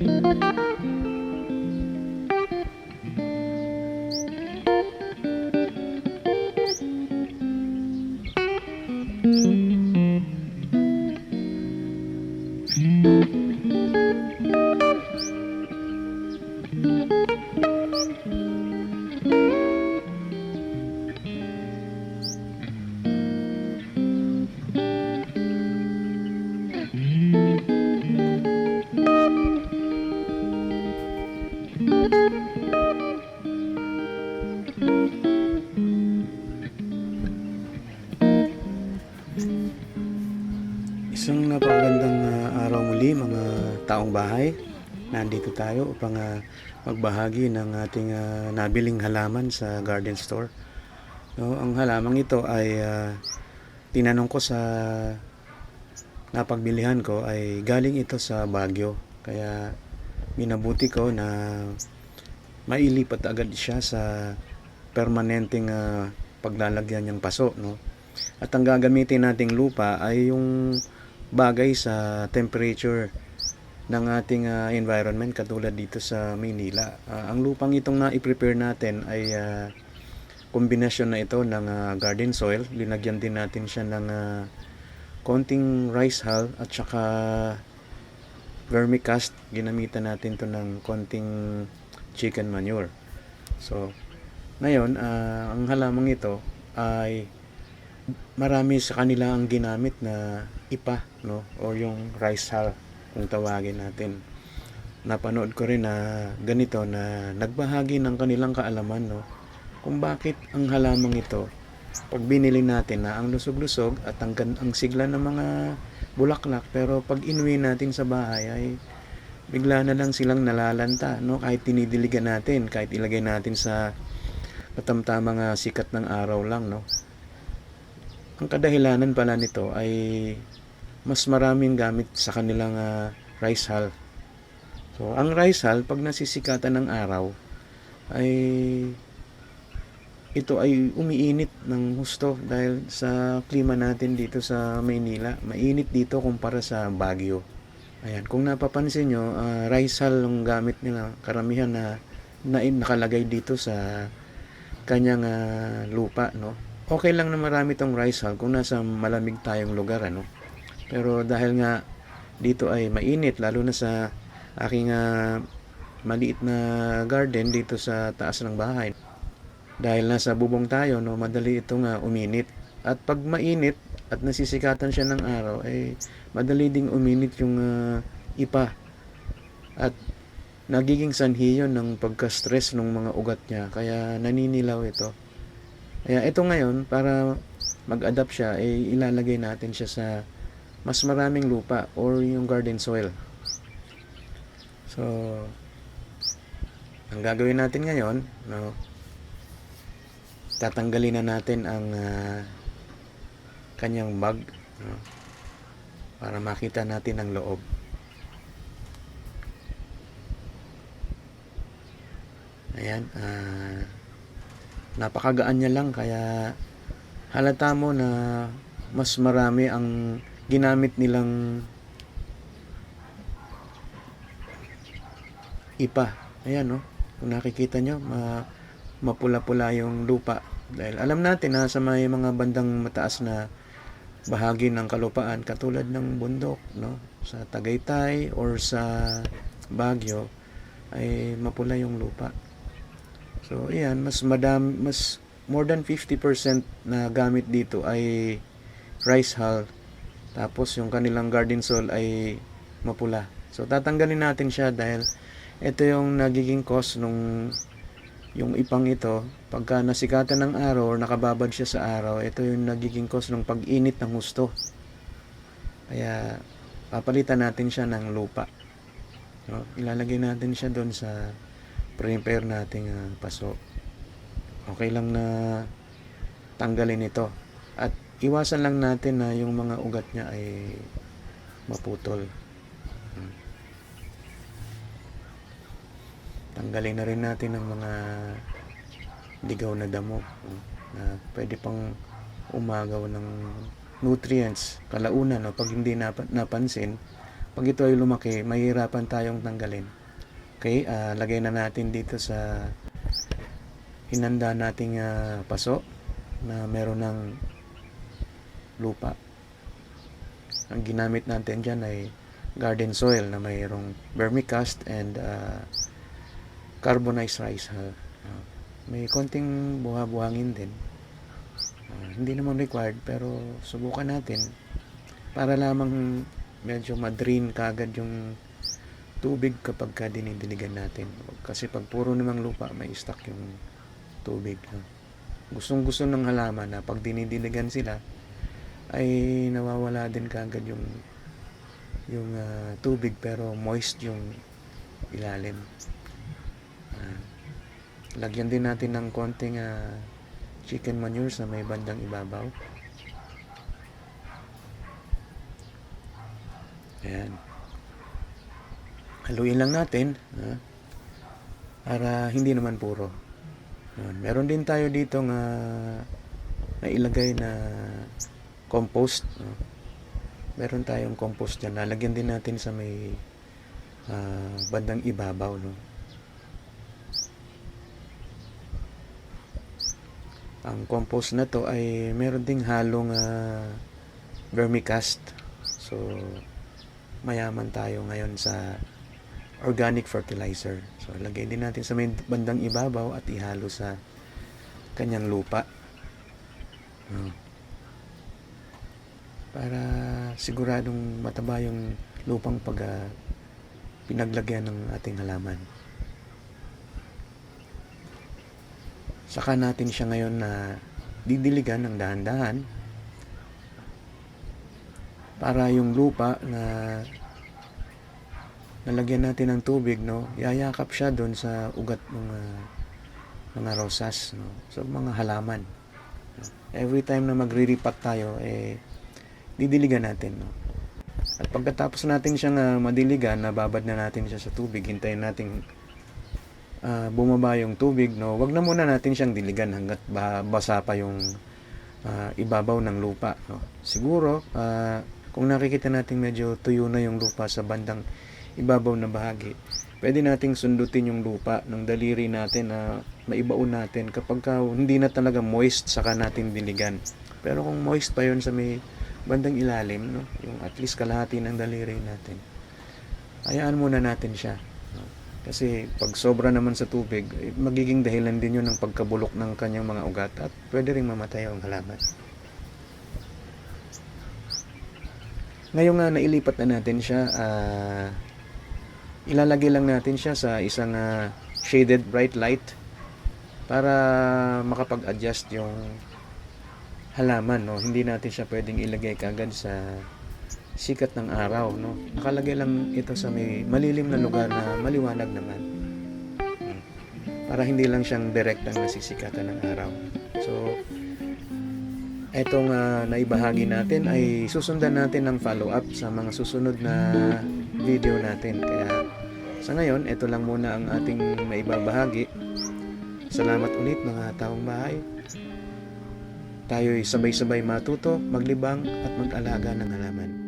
Isang taong bahay. Nandito tayo upang ah, magbahagi ng ating ah, nabiling halaman sa garden store. No, ang halamang ito ay ah, tinanong ko sa napagbilihan ko ay galing ito sa Baguio. Kaya minabuti ko na mailipat agad siya sa permanenteng ah, paglalagyan niyang paso. No? At ang gagamitin nating lupa ay yung bagay sa temperature ng ating ah, environment katulad dito sa Maynila. Ah, ang lupang itong na-prepare natin ay ah, kombinasyon na ito ng ah, garden soil. Linagyan din natin siya ng ah, konting rice hull at saka vermicast. Ginamitan natin to ng konting chicken manure. So, ngayon, ah, ang halamang ito ay marami sa kanila ang ginamit na ipa no or yung rice hull kung tawagin natin. Napanood ko rin na ganito na nagbahagi ng kanilang kaalaman no? Kung bakit ang halamang ito pag binili natin na ang lusog-lusog at ang, ang sigla ng mga bulaklak pero pag inuwi natin sa bahay ay bigla na lang silang nalalanta no? Kahit tinidiligan natin kahit ilagay natin sa katamtamang sikat ng araw lang no? Ang kadahilanan pala nito ay mas maraming gamit sa kanilang ah, rice hull. So, ang rice hull, pag nasisikatan ng araw, ay ito ay umiinit ng husto dahil sa klima natin dito sa Maynila. Mainit dito kumpara sa Baguio. Ayan, kung napapansin nyo, ah, rice hull ang gamit nila, karamihan na, na nakalagay dito sa kanyang ah, lupa, no? okay lang na marami tong rice hull kung nasa malamig tayong lugar ano. Pero dahil nga dito ay mainit lalo na sa aking ah, maliit na garden dito sa taas ng bahay. Dahil nasa bubong tayo no, madali itong ah, uminit. At pag mainit at nasisikatan siya ng araw ay madali ding uminit yung ah, ipa. At nagiging sanhi yun ng pagka-stress ng mga ugat niya kaya naninilaw ito. Kaya ito ngayon, para mag-adapt siya, ay ilalagay natin siya sa mas maraming lupa or yung garden soil. So, ang gagawin natin ngayon, no, tatanggalin na natin ang ah, kanyang bag no, para makita natin ang loob. Ayan, ah napakagaan niya lang kaya halata mo na mas marami ang ginamit nilang ipa. Ayan, no? Kung nakikita nyo, ma mapula-pula yung lupa. Dahil alam natin na sa may mga bandang mataas na bahagi ng kalupaan, katulad ng bundok, no? Sa Tagaytay or sa Baguio, ay mapula yung lupa. So, ayan, mas madam, mas more than 50% na gamit dito ay rice hull. Tapos yung kanilang garden soil ay mapula. So, tatanggalin natin siya dahil ito yung nagiging cause nung yung ipang ito, pagka nasikatan ng araw or nakababad siya sa araw, ito yung nagiging cause ng pag-init ng husto. Kaya, papalitan natin siya ng lupa. No? Ilalagay natin siya doon sa prepare nating ah, paso. Okay lang na tanggalin ito. At iwasan lang natin na yung mga ugat niya ay maputol. Hmm. Tanggalin na rin natin ang mga ligaw na damo hmm, na pwede pang umagaw ng nutrients kalaunan no pag hindi nap- napansin pag ito ay lumaki, mahirapan tayong tanggalin. Okay, ah, lagay na natin dito sa hinanda nating ah, paso na meron ng lupa. Ang ginamit natin dyan ay garden soil na mayroong vermicast and ah, carbonized rice hull. Ah, may konting buha-buhangin din. Ah, hindi naman required pero subukan natin para lamang medyo ma-drain kagad yung tubig kapag ka dinidiligan natin. Kasi pag puro namang lupa, may stock yung tubig. Gustong gusto ng halaman na pag dinidiligan sila, ay nawawala din kagad yung yung ah, tubig pero moist yung ilalim. Ah, lagyan din natin ng konting ah, chicken manure sa may bandang ibabaw. Ayan. Haluin lang natin. Ha? Para hindi naman puro. Ayan. Meron din tayo dito nga na ilagay na compost. No? Meron tayong compost dyan. Lalagyan din natin sa may ah, bandang ibabaw. No? Ang compost na to ay meron ding halong ah, vermicast. So, mayaman tayo ngayon sa organic fertilizer. So, lagay din natin sa may bandang ibabaw at ihalo sa kanyang lupa. Oh. Para siguradong mataba yung lupang pag ah, pinaglagyan ng ating halaman. Saka natin siya ngayon na didiligan ng dahan-dahan para yung lupa na nalagyan natin ng tubig no yayakap siya doon sa ugat ng ah, mga rosas no so mga halaman every time na magre-repack tayo eh didiligan natin no? At pagkatapos natin siyang ah, madiligan nababad na natin siya sa tubig. Hintayin natin ah, bumaba yung tubig no? Wag na muna natin siyang diligan hanggat ba- basa pa yung ah, ibabaw ng lupa no? Siguro ah, kung nakikita natin medyo tuyo na yung lupa sa bandang ibabaw na bahagi, pwede nating sundutin yung lupa ng daliri natin na maibaon natin kapag ka hindi na talaga moist saka natin diligan. Pero kung moist pa yun sa may bandang ilalim, no, yung at least kalahati ng daliri natin, hayaan muna natin siya. no. Kasi pag sobra naman sa tubig, eh, magiging dahilan din yun ng pagkabulok ng kanyang mga ugat at pwede rin mamatay ang halaman. Ngayon nga nailipat na natin siya, ah, ilalagay lang natin siya sa isang ah, shaded bright light para makapag-adjust yung halaman, no. Hindi natin siya pwedeng ilagay kagad sa sikat ng araw, no. Nakalagay lang ito sa may malilim na lugar na maliwanag naman. Para hindi lang siyang direktang nasisikatan ng araw. So, etong ah, naibahagi natin ay susundan natin ng follow-up sa mga susunod na video natin. Kaya sa ngayon, ito lang muna ang ating maibabahagi. Salamat ulit mga taong bahay. Tayo'y sabay-sabay matuto, maglibang at mag-alaga ng halaman.